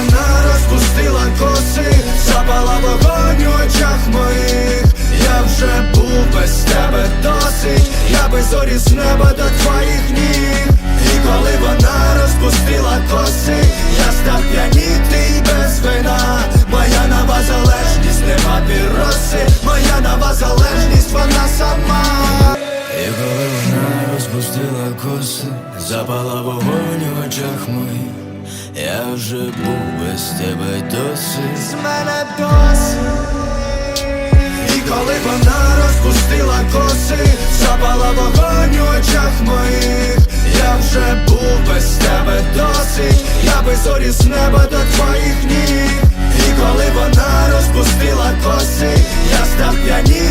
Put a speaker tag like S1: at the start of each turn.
S1: вона розпустила коси, запала вогонь у очах моїх, я вже був без тебе досить, я би зорі з неба до твоїх ніг. І коли вона розпустила коси, я став п'янітий без вина. Моя нова залежність, нема роси, моя нова залежність, вона сама. І коли вона розпустила коси, запала вогонь у очах моїх. Я вже був без тебе досить З мене досить І коли вона розпустила коси, запала вогонь у очах моїх. Я вже був без тебе досить, я би зорі з неба до твоїх ніг. І коли вона розпустила коси, я став п'яні